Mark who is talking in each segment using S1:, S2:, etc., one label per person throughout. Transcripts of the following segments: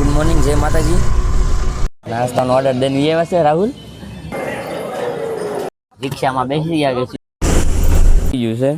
S1: Good morning જય માતાજી. નાસ્તાનો order દઈને આવ્યા છે રાહુલ? રિક્ષામાં બેસી ગયા છે ગયું છે.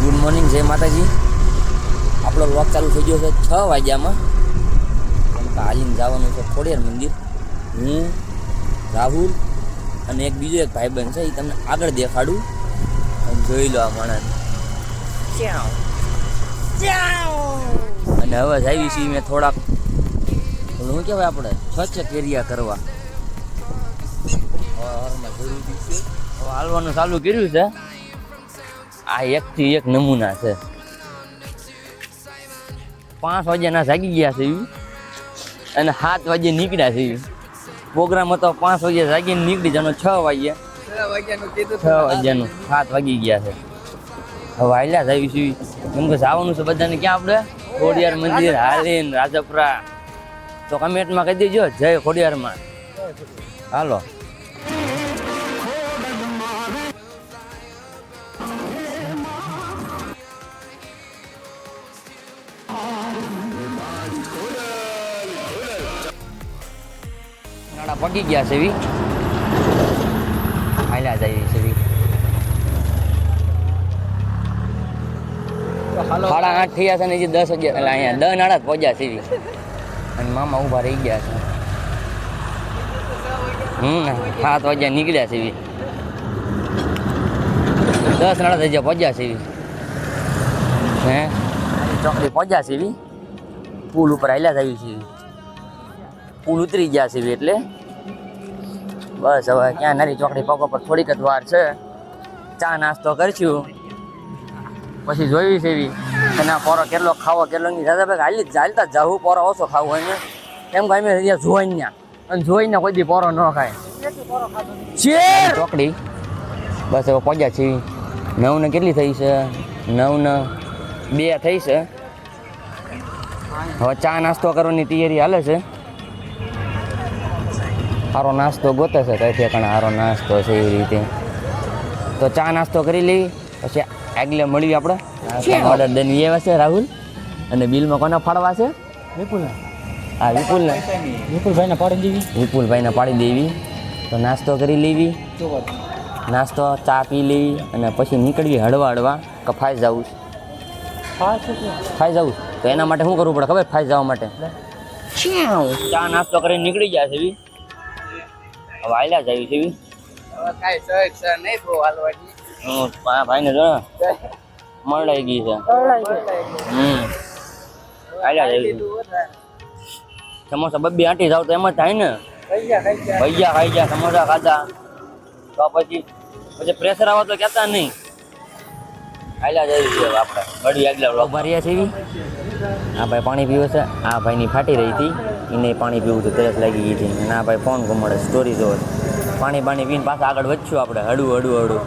S1: ગુડ મોર્નિંગ જય માતાજી. આપણો વ્લોગ ચાલુ થઈ ગયો છે છ વાગ્યામાં. હાલીને જવાનું છે ખોડિયાર મંદિર. હું રાહુલ અને એક બીજો એક ભાઈબંધ છે એ તમને આગળ દેખાડું. અને જોઈ લો આ માણસ. અને હવે આવી છીએ મેં થોડાક. શું કહેવાય આપણે? સ્વચ્છ કેરિયા કરવા. હાલવાનું ચાલુ કર્યું છે. આ એકથી એક નમૂના છે. પાંચ વાગ્યાના જાગી ગયા છે. અને સાત વાગે નીકળ્યા છે. પ્રોગ્રામ હતો, પાંચ વાગે જાગીને નીકળી જવાનો, છ વાગે છ વાગ્યાનું, સાત વાગી ગયા છે. હવે હાલ્યા જ આવીશું. એમ કે જવાનું છે બધાને ક્યાં આપણે? ખોડિયાર મંદિર, હાલીન, રાજપરા. તો કમેન્ટમાં કહી દેજો. જય ખોડિયારમાં. હાલો. પગી ગયા છે વી હાલ્યા જાય છે વી સાડા આઠ થયા છે ને હજી દસ વાગ્યા એટલે અહીંયા દસ નાડા જ પહોંચ્યા છે અને મામા ઊભા રહી ગયા છે. હમ સાત વાગ્યા નીકળ્યા છે દસ નાડા થઈ ગયા પહોંચ્યા છે હે? ચોકડી પહોંચ્યા છે પુલ ઉપર હાલ્યા આવી છે પુલ ઉતરી ગયા છે એટલે બસ, હવે ક્યાં નરી ચોકડી પગો પર થોડીક જ વાર છે. ચા નાસ્તો કરશું. પછી જોઈ છે એવી. આ પોરો કેટલો ખાવો, કેટલો નહીં. દાદા ભાઈ, હાલી ચાલતા જાવું પોરો ઓછો ખાવો હોય એમ કે અહીંયા જોઈને ત્યાં અને જોઈને કોઈ દી પોરો ન ખાય. ચોકડી. બસ, હવે પહોંચ્યા છીએ. નવ ને કેટલી થઈ છે? નવ ને બે થઈ છે. હવે ચા નાસ્તો કરવાની તૈયારી હાલે છે. સારો નાસ્તો ગોતે છે કઈ ઠેકાણે સારો નાસ્તો છે એવી રીતે. તો ચા નાસ્તો કરી લઈ પછી આગલે મળીએ આપણે. ઓર્ડર દઈને એવા છે રાહુલ. અને બિલમાં કોના ફાળવા છે?
S2: વિપુલ
S1: હા વિપુલને.
S2: વિપુલભાઈને પાડી દેવી.
S1: વિપુલભાઈને પાડી દેવી. તો નાસ્તો કરી લેવી. નાસ્તો ચા પી લઈ અને પછી નીકળવી હળવા હળવા કફાઈ ફાઈ જવું ફાઈ જવું તો એના માટે શું કરવું પડે ખબર? ફાઈ જવા માટે. ચા નાસ્તો કરીને નીકળી જાય છે હવે આયલા જ આવી છે બી. હું પા- ભાઈને જો ને, મળાઈ ગઈ છે. હમ. આયલા જ આવી છે. સમોસા બબ્બી આંટી જાવ તો એમ જ થાય ને. ભૈયા ખાઈ ગયા. સમોસા ખાધા. તો પછી પછી પ્રેશર આવે તો કહેતા નહીં. આયલા જઈ છે આપણે. ઘડી આગલા ઊભા રહ્યા છે એવી આ ભાઈ પાણી પીવે છે. આ ભાઈની ફાટી રહી હતી. એને પાણી પીવું હતું તરસ લાગી ગઈ હતી. ના ભાઈ ફોન ઘુમાડે સ્ટોરી જોવે. પાણી પાણી પીને પાછા આગળ વધશું આપણે હડું હડું હડું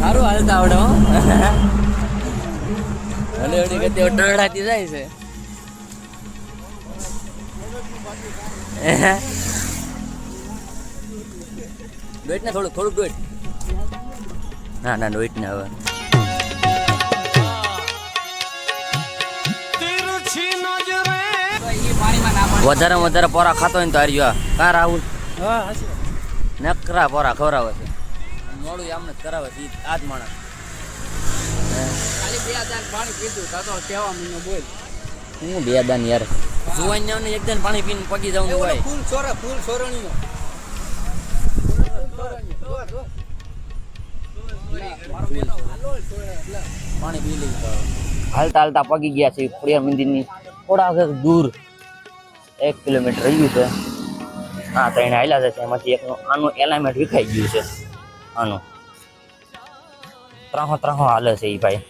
S1: સારું હાલતા આવડે હળી હળી કરતી ટરડાતી જાય છે. ડોઈટ ને થોડુંક થોડુંક ડોઈટ. ના ના ડોઈટ ને હવે. વધારે વધારે પોરા ખાતો હોય ને તો હાર્યો કા રાહુલ?
S2: હા
S1: નકરા પોરા ખવરાવે છે. મોડું આમને કરાવે છે આ જ માણસ. હું. બે દાન યાર? જોવાઈ ને એક દાન પાણી પીને પગી જવું હોય.
S2: ફૂલ ફૂલ
S1: પાણી પી લઈ હાલતા હાલતા પગી ગયા છે ખોડિયાર મંદિરની. થોડા દૂર. એક કિલોમીટર રહ્યું છે. હા ત્રણ હાલ્યા છે એમાંથી એકનું આનું એલાઇમેન્ટ વિખાઈ ગયું છે. આનું. ત્રાહો ત્રાહો હાલે છે એ ભાઈ.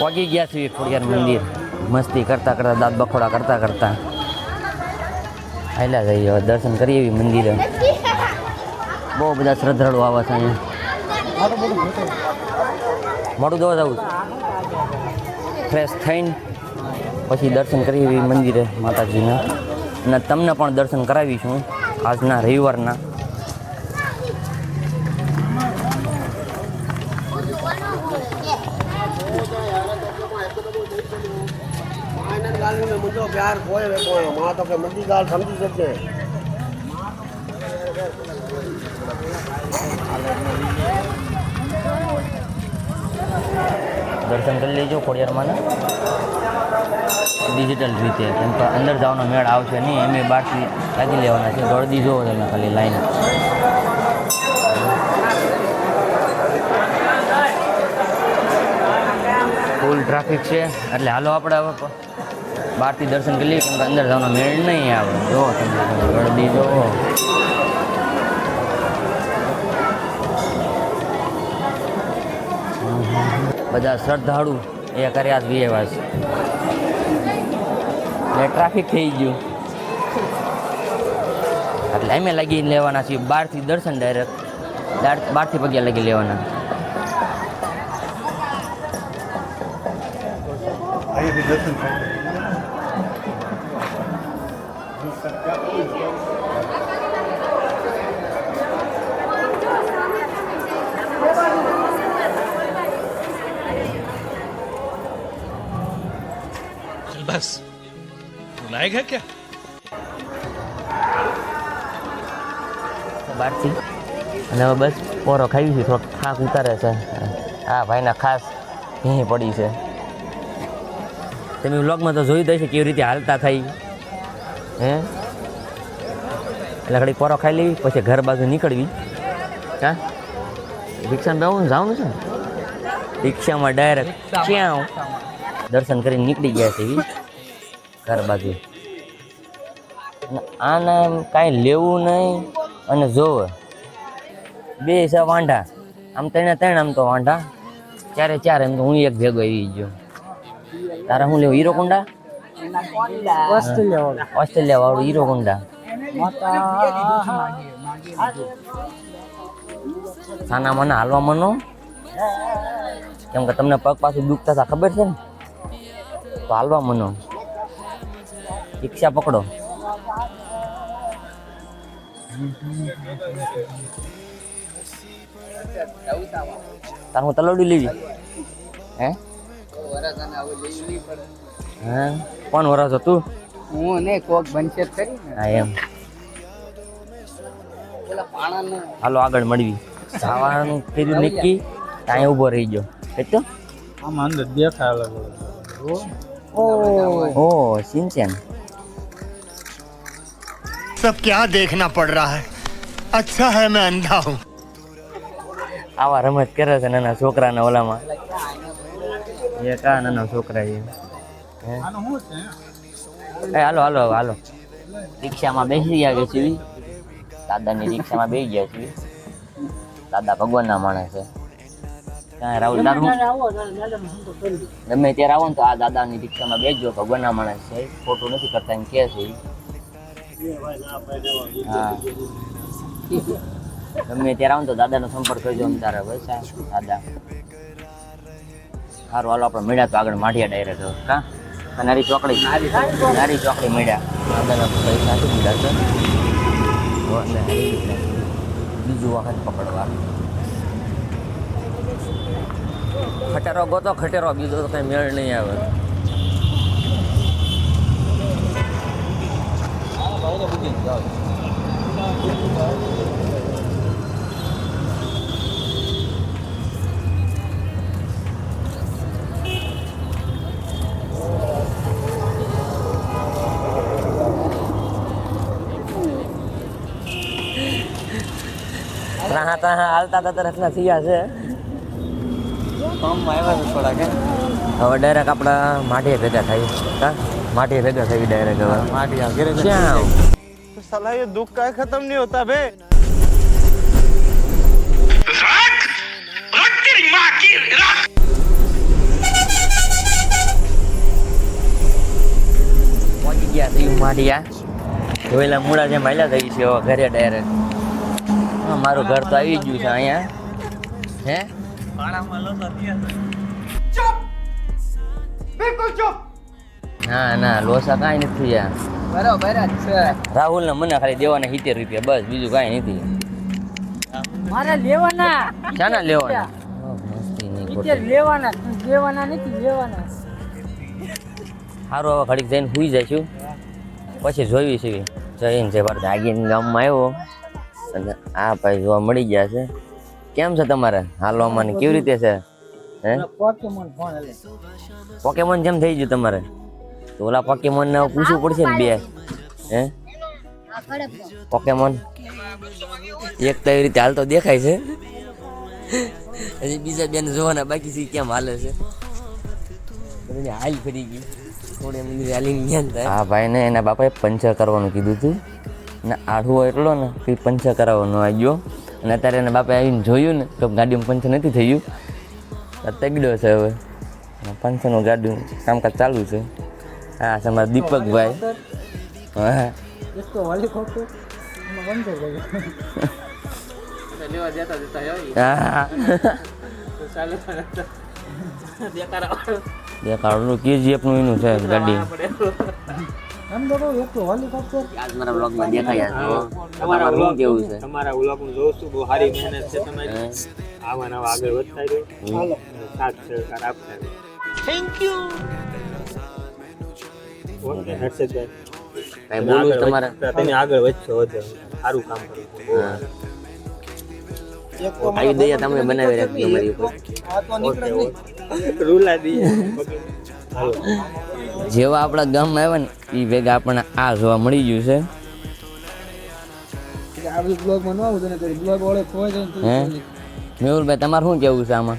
S1: પગી ગયા છે ખોડિયાર મંદિર. મસ્તી કરતા કરતા, દાંત બખોડા કરતા કરતા. આયલા જઈએ હવે, દર્શન કરીએ એવી મંદિરે. બહુ બધા શ્રદ્ધાળુ આવે છે અહીંયા. મોટું દવા જવું ફ્રેશ થઈને પછી દર્શન કરીએ એવી મંદિરે માતાજીના. અને તમને પણ દર્શન કરાવીશું આજના રવિવારના.
S3: गाल में मुझे प्यार खोए वे खोए माँ तो के मंदी गाल समझी सकते
S1: દર્શન કરી લેજો ખોડિયારમાં ડિજિટલ રીતે કેમ કે અંદર જવાનો મેળ આવશે નહીં એમ બહારથી લાગી લેવાના છે ગળદી જોવો તમે ખાલી લાઈન ફૂલ ટ્રાફિક છે એટલે હાલો આપણે હવે પ- બહારથી દર્શન કરી લઈએ, કેમ અંદર જવાનો મેળ નહીં આવે. જો તમે ગળદી જો. બધા શ્રદ્ધાળુ એ કર્યા જ છે એટલે ટ્રાફિક થઈ ગયું. એટલે અમે લગી લેવાના છીએ બહારથી દર્શન ડાયરેક્ટ બહારથી પગ્યા લગી લેવાના.
S4: बस बुलाएगा क्या
S1: બહારથી અને હવે બસ પોરો ખાઈ છે થોડોક થાક ઉતારે છે હા ભાઈના ખાસ ભીંહી પડી છે તમે વ્લોગમાં તો જોઈ દઈ છે કેવી રીતે હાલતા થઈ હે એટલે ઘડી પોરો ખાઈ લેવી પછી ઘર બાજુ નીકળવી હા રિક્ષામાં બેવું જવાનું છે ને રિક્ષામાં ડાયરેક્ટ ક્યાં દર્શન કરીને નીકળી ગયા છે એવી ઘર બાજુ. આને કાંઈ લેવું નહીં અને જોવે. બે છે વાંઢા. આમ ત્રણે ત્રણ આમ તો વાંઢા. ચારે ચાર એમ તો હું એક ભેગો આવી ગયો તારે હું લેવું હીરો કુંડા ઓસ્ટ્રેલિયા વાળું હીરો કુંડા સાના મને હાલવા મનો. કેમ કે તમને પગ પાછું દુખતા હતા ખબર છે ને? તો હાલવા મનો. રિક્ષા પકડો. તાર હું તલોડી લેવી? હે? હા? કોણ વરસ હતું?
S2: હું ને કોક બનશે કરી ને.
S1: હા એમ. હાલો આગળ મળવી. જવાનું ફેર્યું નક્કી ત્યાં ઊભો રહી ગયો. તો
S2: આમ અંદર દેખાય અલગ
S1: ઓ સિંચન.
S5: सब क्या देखना पड़ रहा है अच्छा है मैं अंधा हूँ
S1: આવા રમત કરે છે નાના છોકરાના ઓલામાં એ કા નાના છોકરા છે હે? એ હાલો હાલો હવે હાલો રિક્ષામાં બેસી ગયા છે સીવી દાદાની રિક્ષામાં બેસી ગયા છે દાદા ભગવાનના માણસ છે ક્યાં રાહુલ તારું ગમે ત્યારે આવો ને તો આ દાદાની રિક્ષામાં બેસજો ભગવાનના માણસ છે ખોટું નથી કરતા એમ કે છે ઈ. હા. ગમે ત્યારે આવું તો દાદાનો સંપર્ક કરજો એમ તારે, બસ આ, દાદા. સારું હાલો, આપણે મળ્યા તો આગળ માઢિયા ડાયરેક્ટ આ નારી ચોકડી. નારી ચોકડી મળ્યા. દાદાના પૈસા નથી દીધા છે. હો. બીજું વખત પકડવા. ખટેરો ગોતો, ખટેરો બીજો તો કઈ મેળ નહીં આવે. તા હાલતા તા તરફના થયા છે. હવે ડાયરેક્ટ આપણા માઢીએ ભેગા થાય. હા? માઢીએ ભેગા થઈ ડાયરેક્ટ હવે.
S2: માઢી ઘેરે
S1: ક્યાં?
S5: સલાહ એ દુઃખ કાંઈ ખતમ નહીં હોતા બે
S1: પહોંચી ગયા થયું માઢિયા. જોયેલા મૂળા જેમ હાલ્યા થઈ છે ઘરે ડાયરેક્ટ મારું ઘર તો આવી ગયું છે અહીંયા. હે? ના ના લોસા કાંઈ નથી યાર.
S2: બરોબર જ છે.
S1: રાહુલ ને મને ખાલી દેવાના સિત્તેર રૂપિયા બસ બીજું કાંઈ નથી.
S6: મારે લેવાના.
S1: શાના લેવાના? ઓહ, મસ્તી નહીં
S6: પિક્ચર
S1: ખોટી.
S6: લેવાના લેવાના નથી લેવાના.
S1: સારું હવે ઘડીક જઈને સુઈ જઈશું. પછી જોયું છે જઈને જય ભારત. આગીને ગામમાં આવ્યો. આ ભાઈ જોવા મળી ગયા છે. કેમ છે તમારે હાલવામાં કેવી રીતે છે? હે?
S6: પોકેમોન હલે.
S1: જેમ થઈ ગયું તમારે. તો ઓલા પોકેમોન ને પૂછવું પડશે ને બે. હે? પોકેમોન એક તો એવી રીતે હાલતો દેખાય છે. હજી બીજા બેન જોવાના બાકી છે કેમ હાલે છે? હાલ ફરી ગઈ. થોડી એમ હાલીને જ્ઞાન થાય. હા ભાઈ ને એના બાપાએ પંચર કરવાનું કીધું હતું ને આઠવો એટલો ને કે પંચર કરાવવાનો આવી ગયો. અને અત્યારે એના બાપાએ આવીને જોયું ને તો ગાડીમાં પંચર નથી થયું તગડ્યો છે હવે. પંચરનું ગાડીનું કામકાજ ચાલુ છે. હા છે મારા દીપકભાઈ. હા.
S2: ચાલે
S1: કેજીએફનું એનું છે ગાડી.
S6: એમ તો કહું એક તો હેલિકોપ્ટર
S1: આજ મારા બ્લોગમાં દેખાયા છો તમારા શું કેવું છે.
S2: તમારા ઉલાક હું જોઉં છું બહુ સારી મહેનત છે તમારી? આવા નવા આગળ વધતા રહ્યો અને સાથ સહકાર આપતા થેન્ક યુ ઓકે હર્ષદભાઈ.
S1: કાંઈ બોલવું છે
S2: તમે આગળ વધશો વધો. સારું કામ કરો.
S1: આવી દયા તમે બનાવી રાખજો ઉપર.
S2: રૂલા દઈએ. હાલો.
S1: જેવા આપણા ગામમાં આવ્યા ને એ ભેગા આપણને આ જોવા મળી ગયું છે.
S6: આવું
S1: મેહુલભાઈ તમારે શું કેવું છે આમાં?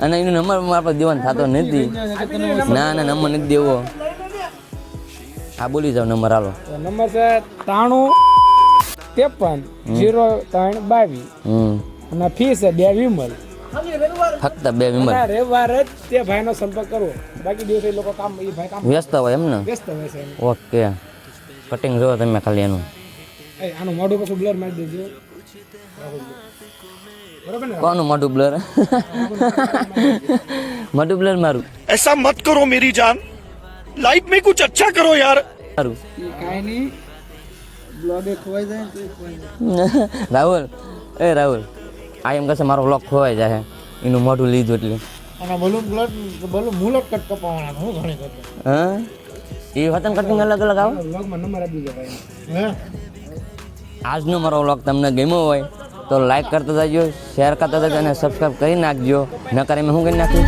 S1: અને એનો નંબર આપણે દેવાનો થતો નથી. ના ના નંબર નથી દેવો. હા બોલી જાવ નંબર હાલો.
S6: નંબર છે ત્રાણું ત્રેપન જીરો ત્રણ બાવીસ અને ફી છે બે વિમલ.
S1: ફક્ત બે વિમલ
S6: રવિવાર જ તે ભાઈનો સંપર્ક કરવો બાકી દિવસે લોકો કામ એ ભાઈ કામ
S1: વ્યસ્ત હોય એમ ને
S6: વ્યસ્ત હોય છે
S1: ઓકે કટિંગ જોવો તમે ખાલી એનું
S6: એ આનું મોઢું કશું બ્લર મારી દેજો બરાબર ને
S1: કોનું મોઢું બ્લર મોઢું બ્લર મારું
S5: એસા મત કરો મેરી જાન લાઈફ મે કુછ અચ્છા કરો યાર
S1: મારું
S6: કાઈ નહીં બ્લોગ ખોવાઈ જાય
S1: રાહુલ એ રાહુલ આ એમ કહે મારો બ્લોગ ખોવાઈ જાય એનું મોઢું લીધું એટલે.
S6: અને બ્લડ કટ કપાવવાના હું ઘણી કરતો
S1: હા? એ વતન કટિંગ અલગ અલગ આવે?
S6: બ્લોગમાં નંબર આપી દો ભાઈ.
S1: આજનો મારો વ્લોગ તમને ગમ્યો હોય તો લાઈક કરતા જજો શેર કરતા જજો અને સબસ્ક્રાઈબ કરી નાખજો. નકર એમ હું કરી નાખ્યું